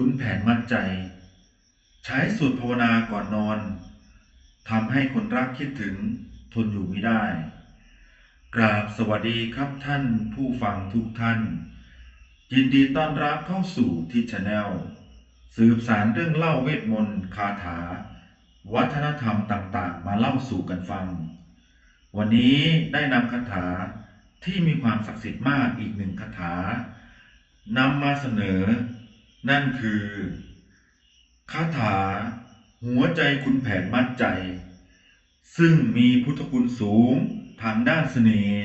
รุนแผนมัดใจ ใช้สวดภาวนาก่อนนอนทำให้คนรักคิดถึงทนอยู่ไม่ได้ กราบสวัสดีครับท่านผู้ฟังทุกท่าน ยินดีต้อนรับเข้าสู่ทิชแนลสืบสารเรื่องเล่าเวทมนต์คาถา วัฒนธรรมต่างๆ มาเล่าสู่กันฟัง วันนี้ได้นำคาถาที่มีความศักดิ์สิทธิ์มากอีกหนึ่งคาถานำมาเสนอ นั่นคือคาถาหัวใจคุณแผนมัดใจ ซึ่งมีพุทธคุณสูงทางด้านเสน่ห์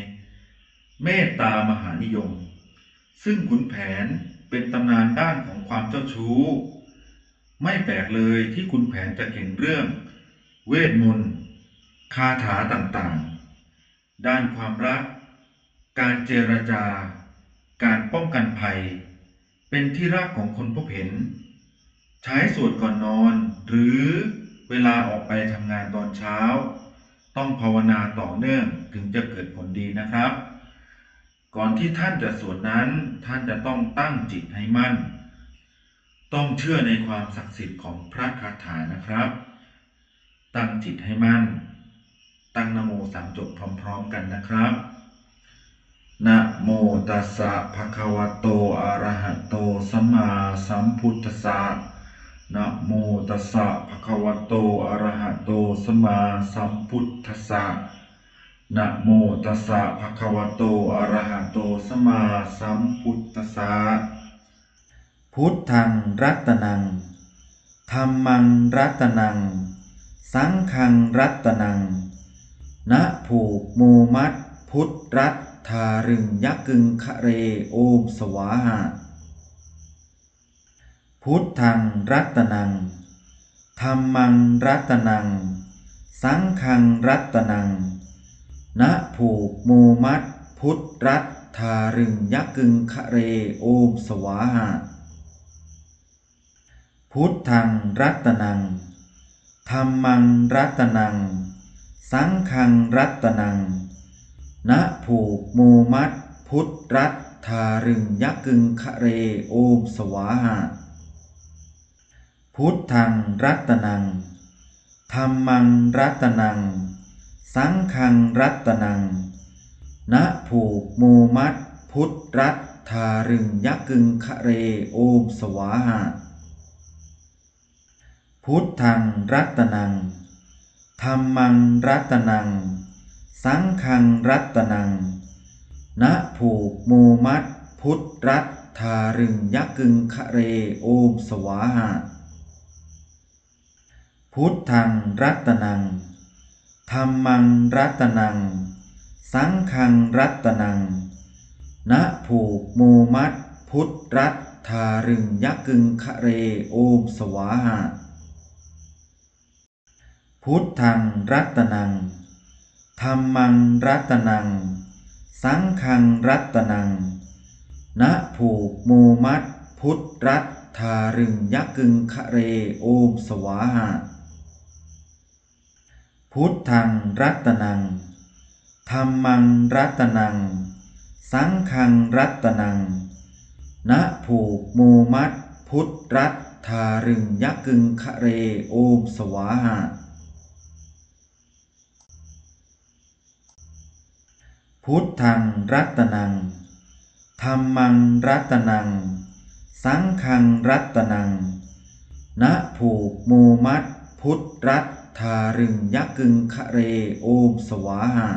เมตตามหานิยม ซึ่งขุนแผนเป็นตำนานด้านของความเจ้าชู้ ไม่แปลกเลยที่ขุนแผนจะเก่งเรื่อง เวทมนต์คาถาต่างๆ ด้านความรัก การเจรจา การป้องกันภัย เป็นที่รักของคนพบเห็น ใช้สวดก่อนนอน หรือเวลาออกไปทำงานตอนเช้า ต้องภาวนาต่อเนื่องถึงจะเกิดผลดีนะครับ ก่อนที่ท่านจะสวดนั้นท่านจะต้องตั้งจิตให้มั่น ต้องเชื่อในความศักดิ์สิทธิ์ของพระคาถานะครับ ตั้งจิตให้มั่น ตั้งนโมสามจบพร้อม ๆ กันนะครับ นะโมตัสสะภะคะวะโต อะระหะโต สัมมาสัมพุทธัสสะนะโมตัสสะภะคะวะโต อะระหะโต สัมมาสัมพุทธัสสะนะโมตัสสะภะคะวะโต อะระหะโต สัมมาสัมพุทธัสสะพุทธังรัตนังธรรมังรัตนัง สังฆังรัตนังนะผูกโมมัดพุทธรัต ทารึงยักกึงคะเรโอมสวาหะ พุทธังรัตนังธรรมังรัตนัง สังฆังรัตนัง นะผูกโมมัดพุทธรัตทารึงยักกึงคะเรโอมสวาหะ พุทธังรัตนังธรรมังรัตนัง สังฆังรัตนัง นะผูกโมมัด พุทธรัตทารึงยักกึงคะเรโอมสวาหะ พุทธังรัตนังธรรมังรัตนัง สังฆังรัตนัง นะผูกโมมัด พุทธรัตทารึงยักกึงคะเรโอมสวาหะ พุทธังรัตนังธรรมังรัตนัง สังฆังรัตนัง นะผูกโมมัดพุทธรัตทารึงยักกึงคะเรโอมสวาหะพุทธังรัตนังธรรมังรัตนัง สังฆังรัตนัง นะผูกโมมัดพุทธรัตทารึงยักกึงคะเรโอมสวาหะพุทธังรัตนัง ธรรมังรัตนัง สังฆังรัตนัง นะผูกโมมัดพุทธรัตทารึงยักกึงคะเรโอมสวาหะพุทธังรัตนังธรรมังรัตนัง สังฆังรัตนัง นะผูกโมมัดพุทธรัตทารึงยักกึงคะเรโอมสวาหะ พุทธังรัตนังธรรมังรัตนัง สังฆังรัตนังนะผูกโมมัดพุทธรัตทารึงยักกึงคะเรโอมสวาหะ